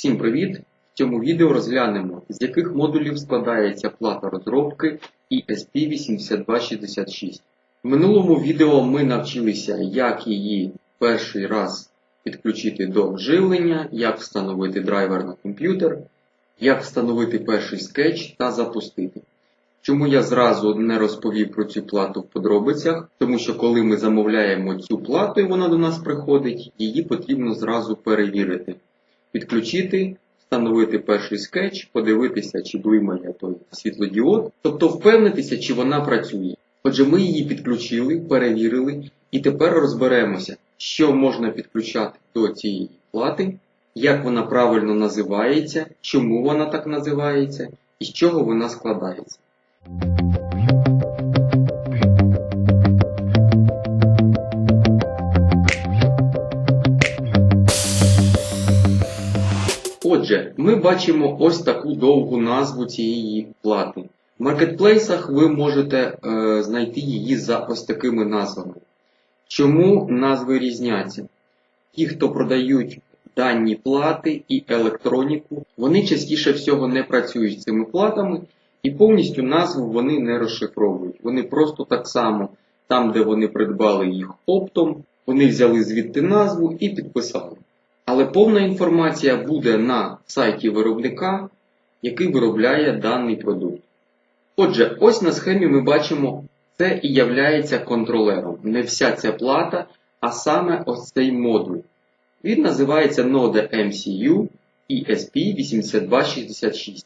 Всім привіт! В цьому відео розглянемо, з яких модулів складається плата розробки ESP8266. В минулому відео ми навчилися, як її перший раз підключити до живлення, як встановити драйвер на комп'ютер, як встановити перший скетч та запустити. Чому я зразу не розповів про цю плату в подробицях? Тому що коли ми замовляємо цю плату і вона до нас приходить, її потрібно зразу перевірити. Підключити, встановити перший скетч, подивитися, чи блимає той світлодіод, тобто впевнитися, чи вона працює. Отже, ми її підключили, перевірили, і тепер розберемося, що можна підключати до цієї плати, як вона правильно називається, чому вона так називається і з чого вона складається. Отже, ми бачимо ось таку довгу назву цієї плати. В маркетплейсах ви можете е, знайти її за ось такими назвами. Чому назви різняться? Ті, хто продають дані плати і електроніку, вони частіше всього не працюють з цими платами і повністю назву вони не розшифровують. Вони просто так само, там, де вони придбали їх оптом, вони взяли звідти назву і підписали. Але повна інформація буде на сайті виробника, який виробляє даний продукт. Отже, ось на схемі ми бачимо, це і являється контролером. Не вся ця плата, а саме ось цей модуль. Він називається Node MCU ESP8266.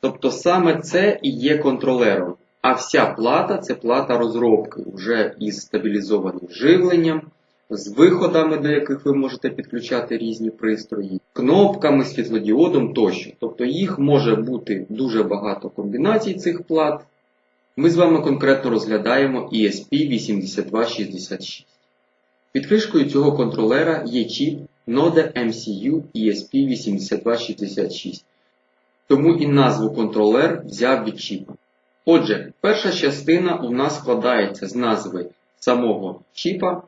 Тобто саме це і є контролером. А вся плата це плата розробки, вже із стабілізованим живленням, з виходами, до яких ви можете підключати різні пристрої, кнопками, світлодіодом тощо. Тобто їх може бути дуже багато комбінацій цих плат. Ми з вами конкретно розглядаємо ESP8266. Під кришкою цього контролера є чіп Node MCU ESP8266. Тому і назву контролер взяв від чіпа. Отже, перша частина у нас складається з назви самого чіпа,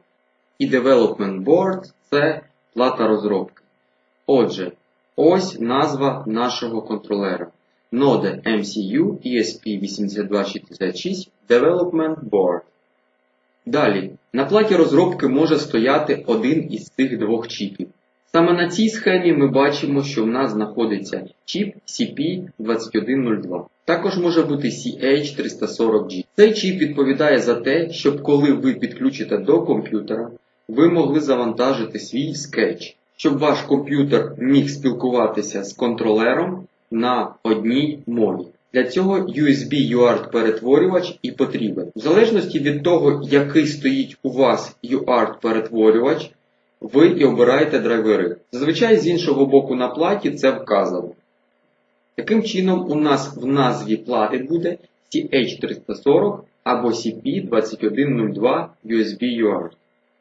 і Development Board це плата розробки. Отже, ось назва нашого контролера. Node MCU ESP8266 Development Board. Далі, на платі розробки може стояти один із цих двох чіпів. Саме на цій схемі ми бачимо, що в нас знаходиться чіп CP2102. Також може бути CH340G. Цей чіп відповідає за те, щоб коли ви підключите до комп'ютера, ви могли завантажити свій скетч, щоб ваш комп'ютер міг спілкуватися з контролером на одній мові. Для цього USB UART перетворювач і потрібен. В залежності від того, який стоїть у вас UART перетворювач, ви і обираєте драйвери. Зазвичай з іншого боку на платі це вказано. Таким чином, у нас в назві плати буде CH340 або CP2102 USB UART.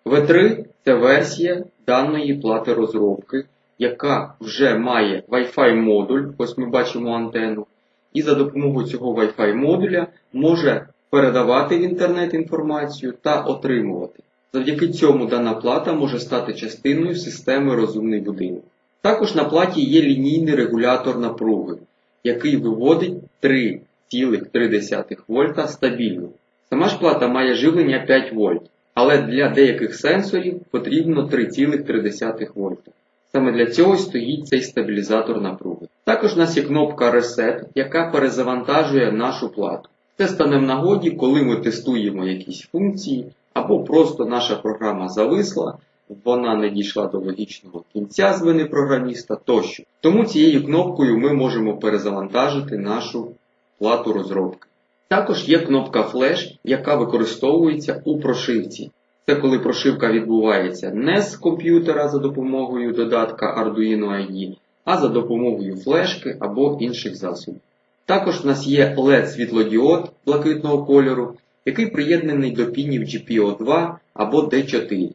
V3 це версія даної плати розробки, яка вже має Wi-Fi модуль, ось ми бачимо антенну, і за допомогою цього Wi-Fi модуля може передавати в інтернет інформацію та отримувати. Завдяки цьому дана плата може стати частиною системи розумний будинок. Також на платі є лінійний регулятор напруги, який виводить 3,3 вольта стабільно. Сама ж плата має живлення 5 вольт, але для деяких сенсорів потрібно 3,3 вольта. Саме для цього стоїть цей стабілізатор напруги. Також у нас є кнопка Reset, яка перезавантажує нашу плату. Це стане в нагоді, коли ми тестуємо якісь функції, або просто наша програма зависла, вона не дійшла до логічного кінця з вини програміста тощо. Тому цією кнопкою ми можемо перезавантажити нашу плату розробки. Також є кнопка Flash, яка використовується у прошивці. Це коли прошивка відбувається не з комп'ютера за допомогою додатка Arduino IDE, а за допомогою флешки або інших засобів. Також в нас є LED-світлодіод блакитного кольору, який приєднаний до пінів GPO2 або D4.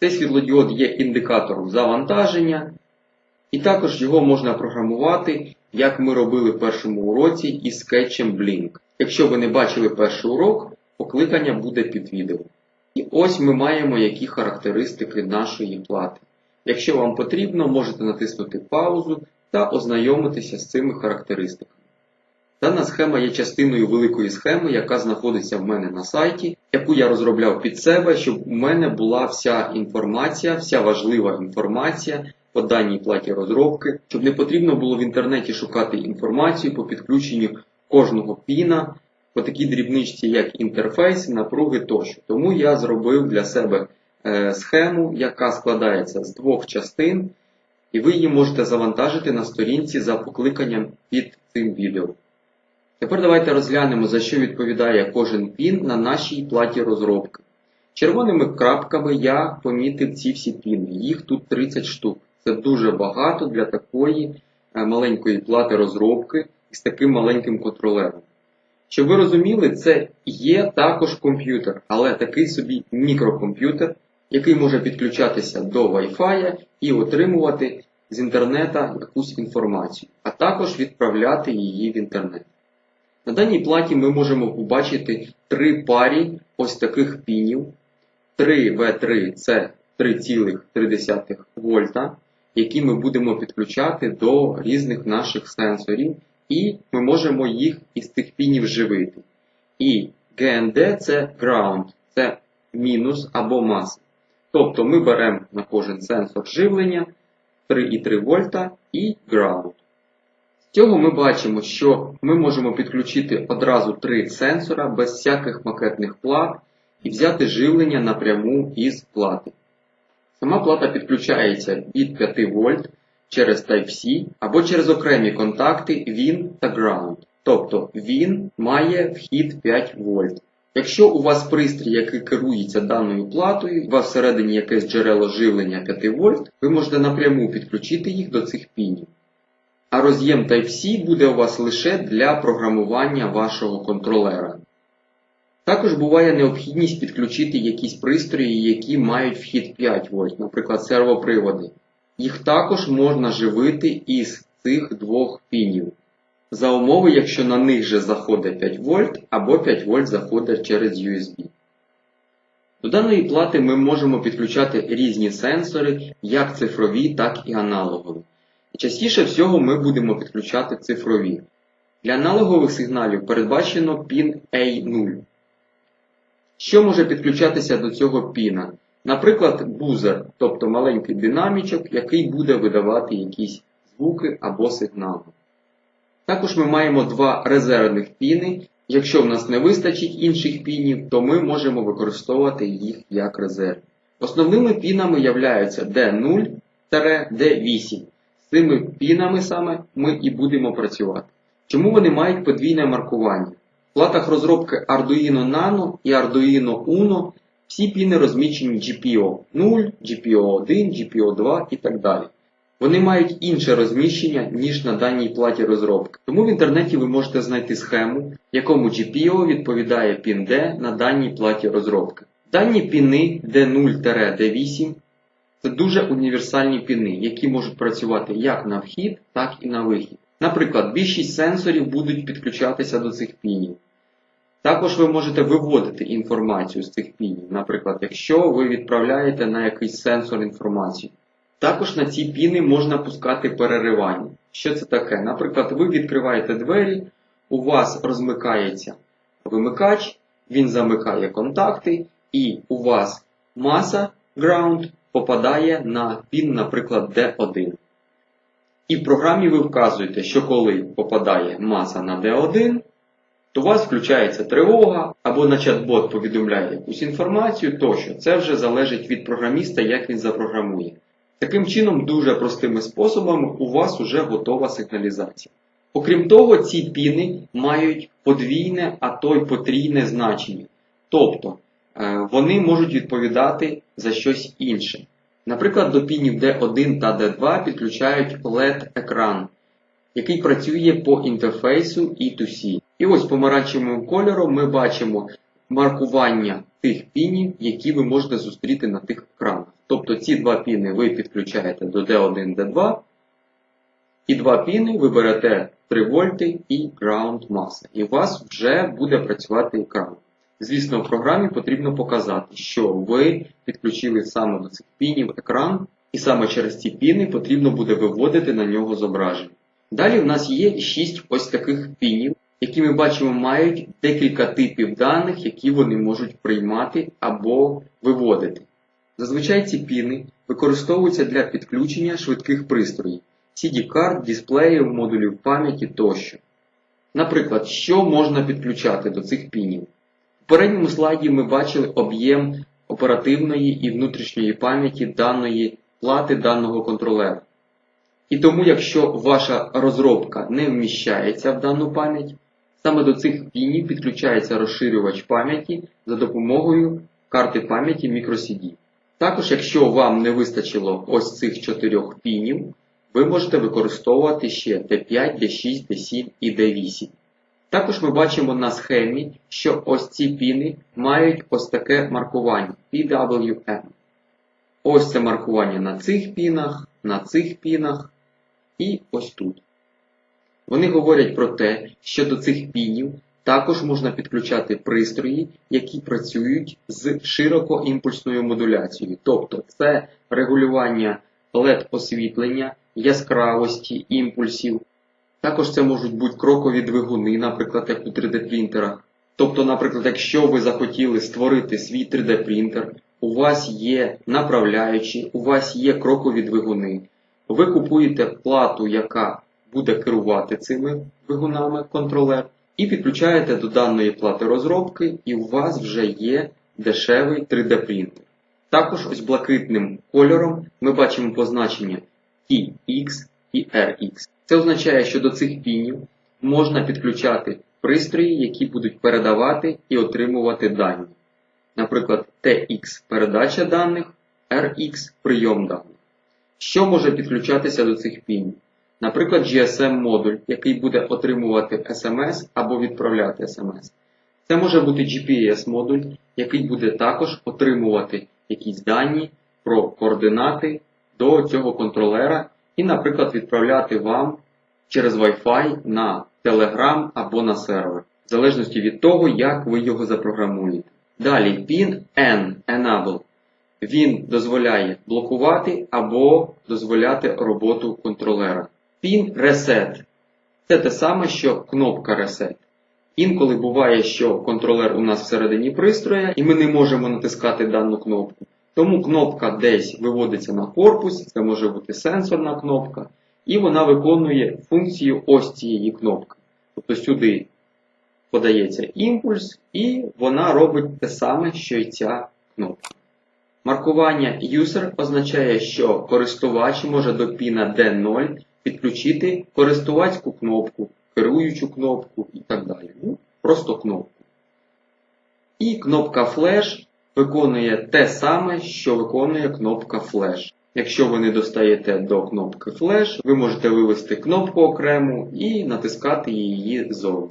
Цей світлодіод є індикатором завантаження, і також його можна програмувати, як ми робили в першому уроці із скетчем Blink. Якщо ви не бачили перший урок, покликання буде під відео. І ось ми маємо які характеристики нашої плати. Якщо вам потрібно, можете натиснути паузу та ознайомитися з цими характеристиками. Дана схема є частиною великої схеми, яка знаходиться в мене на сайті, яку я розробляв під себе, щоб у мене була вся інформація, вся важлива інформація по даній платі розробки, щоб не потрібно було в інтернеті шукати інформацію по підключенню кожного піна, по дрібничці, як інтерфейс, напруги тощо. Тому я зробив для себе е, схему, яка складається з двох частин, і ви її можете завантажити на сторінці за покликанням під цим відео. Тепер давайте розглянемо, за що відповідає кожен пін на нашій платі розробки. Червоними крапками я помітив ці всі піни. Їх тут 30 штук. Це дуже багато для такої е, маленької плати розробки з таким маленьким контролером. Щоб ви розуміли, це є також комп'ютер, але такий собі мікрокомп'ютер, який може підключатися до Wi-Fi і отримувати з інтернета якусь інформацію, а також відправляти її в інтернет. На даній платі ми можемо побачити три парі ось таких пінів. 3В3 це 3,3 вольта, які ми будемо підключати до різних наших сенсорів, і ми можемо їх із цих пінів живити. І GND це ground, це мінус або маса. Тобто ми беремо на кожен сенсор живлення 3,3 вольта і ground. З цього ми бачимо, що ми можемо підключити одразу три сенсора без всяких макетних плат і взяти живлення напряму із плати. Сама плата підключається від 5 вольт через Type-C або через окремі контакти WIN та Ground. Тобто WIN має вхід 5 вольт. Якщо у вас пристрій, який керується даною платою, у вас всередині якесь джерело живлення 5 вольт, ви можете напряму підключити їх до цих пінів. А роз'єм Type-C буде у вас лише для програмування вашого контролера. Також буває необхідність підключити якісь пристрої, які мають вхід 5 вольт, наприклад, сервоприводи. Їх також можна живити із цих двох пінів. За умови, якщо на них же заходить 5 вольт або 5 вольт заходить через USB. До даної плати ми можемо підключати різні сенсори, як цифрові, так і аналогові. Частіше всього ми будемо підключати цифрові. Для аналогових сигналів передбачено пін A0. Що може підключатися до цього піна? Наприклад, бузер, тобто маленький динамічок, який буде видавати якісь звуки або сигнали. Також ми маємо два резервних піни. Якщо в нас не вистачить інших пінів, то ми можемо використовувати їх як резерв. Основними пінами являються D0-D8. З цими пінами саме ми і будемо працювати. Чому вони мають подвійне маркування? В платах розробки Arduino Nano і Arduino Uno всі піни розміщені GPO 0, GPO 1, GPO 2 і так далі. Вони мають інше розміщення, ніж на даній платі розробки. Тому в інтернеті ви можете знайти схему, якому GPO відповідає пін D на даній платі розробки. Дані піни D0-D8 це дуже універсальні піни, які можуть працювати як на вхід, так і на вихід. Наприклад, більшість сенсорів будуть підключатися до цих пінів. Також ви можете виводити інформацію з цих пінів, наприклад, якщо ви відправляєте на якийсь сенсор інформацію. Також на ці піни можна пускати переривання. Що це таке? Наприклад, ви відкриваєте двері, у вас розмикається вимикач, він замикає контакти, і у вас маса ground попадає на пін, наприклад, D1. І в програмі ви вказуєте, що коли попадає маса на D1, то у вас включається тривога, або на чат-бот повідомляє якусь інформацію тощо. Це вже залежить від програміста, як він запрограмує. Таким чином, дуже простими способами у вас вже готова сигналізація. Окрім того, ці піни мають подвійне, а то й потрійне значення. Тобто е, вони можуть відповідати за щось інше. Наприклад, до пінів D1 та D2 підключають LED-екран, який працює по інтерфейсу E2C. І ось помаранчевим кольором ми бачимо маркування тих пінів, які ви можете зустріти на тих екранах. Тобто ці два піни ви підключаєте до D1, D2, і два піни ви берете 3 вольти і ground маса. І у вас вже буде працювати екран. Звісно, в програмі потрібно показати, що ви підключили саме до цих пінів екран, І саме через ці піни потрібно буде виводити на нього зображення. Далі в нас є 6 ось таких пінів, які ми бачимо мають декілька типів даних, які вони можуть приймати або виводити. Зазвичай ці піни використовуються для підключення швидких пристроїв, CD-карт, дисплеїв, модулів пам'яті тощо. Наприклад, що можна підключати до цих пінів? В попередньому слайді ми бачили об'єм оперативної і внутрішньої пам'яті даної плати даного контролера. І тому, якщо ваша розробка не вміщається в дану пам'ять, саме до цих пінів підключається розширювач пам'яті за допомогою карти пам'яті microCD. Також, якщо вам не вистачило ось цих чотирьох пінів, ви можете використовувати ще D5, D6, D7 і D8. Також ми бачимо на схемі, що ось ці піни мають ось таке маркування PWM. Ось це маркування на цих пінах, на цих пінах і ось тут. Вони говорять про те, що до цих пінів також можна підключати пристрої, які працюють з широкоімпульсною модуляцією. Тобто це регулювання LED-освітлення, яскравості, імпульсів. Також це можуть бути крокові двигуни, наприклад, як у 3D-принтерах. Тобто, наприклад, якщо ви захотіли створити свій 3D-принтер, у вас є направляючі, у вас є крокові двигуни. Ви купуєте плату, яка буде керувати цими двигунами, контролер, і підключаєте до даної плати розробки, і у вас вже є дешевий 3D-принтер. Також ось блакитним кольором ми бачимо позначення TX і RX. Це означає, що до цих пінів можна підключати пристрої, які будуть передавати і отримувати дані. Наприклад, TX передача даних, RX прийом даних. Що може підключатися до цих пінів? Наприклад, GSM-модуль, який буде отримувати SMS або відправляти SMS. Це може бути GPS-модуль, який буде також отримувати якісь дані про координати до цього контролера і, наприклад, відправляти вам через Wi-Fi на Telegram або на сервер, в залежності від того, як ви його запрограмуєте. Далі PIN N Enable. Він дозволяє блокувати або дозволяти роботу контролера. Pin Reset. Це те саме, що кнопка Reset. Інколи буває, що контролер у нас всередині пристроя, і ми не можемо натискати дану кнопку. Тому кнопка десь виводиться на корпус, це може бути сенсорна кнопка, і вона виконує функцію ось цієї кнопки. Тобто сюди подається імпульс, і вона робить те саме, що й ця кнопка. Маркування User означає, що користувач може до піна D0 підключити користувацьку кнопку, керуючу кнопку і так далі. Ну, Просто кнопку. І кнопка Flash виконує те саме, що виконує кнопка Flash. Якщо ви не достаєте до кнопки Flash, ви можете вивести кнопку окрему і натискати її зовні.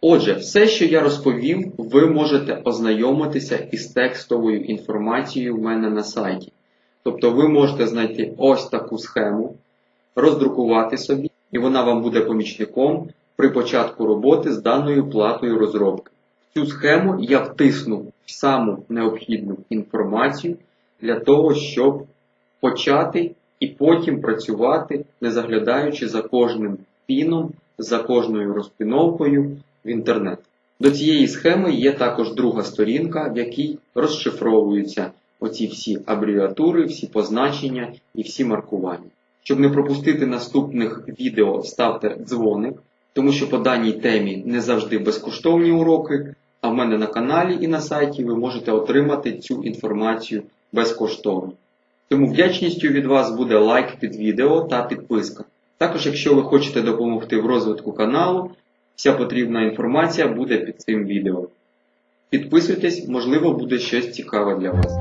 Отже, все, що я розповів, ви можете ознайомитися із текстовою інформацією в мене на сайті. Тобто ви можете знайти ось таку схему, роздрукувати собі, і вона вам буде помічником при початку роботи з даною платою розробки. В цю схему я втиснув саму необхідну інформацію для того, щоб почати і потім працювати, не заглядаючи за кожним піном, за кожною розпіновкою в інтернет. До цієї схеми є також друга сторінка, в якій розшифровуються оці всі абревіатури, всі позначення і всі маркування. Щоб не пропустити наступних відео, ставте дзвоник, тому що по даній темі не завжди безкоштовні уроки, а в мене на каналі і на сайті ви можете отримати цю інформацію безкоштовно. Тому вдячністю від вас буде лайк під відео та підписка. Також, якщо ви хочете допомогти в розвитку каналу, вся потрібна інформація буде під цим відео. Підписуйтесь, можливо, буде щось цікаве для вас.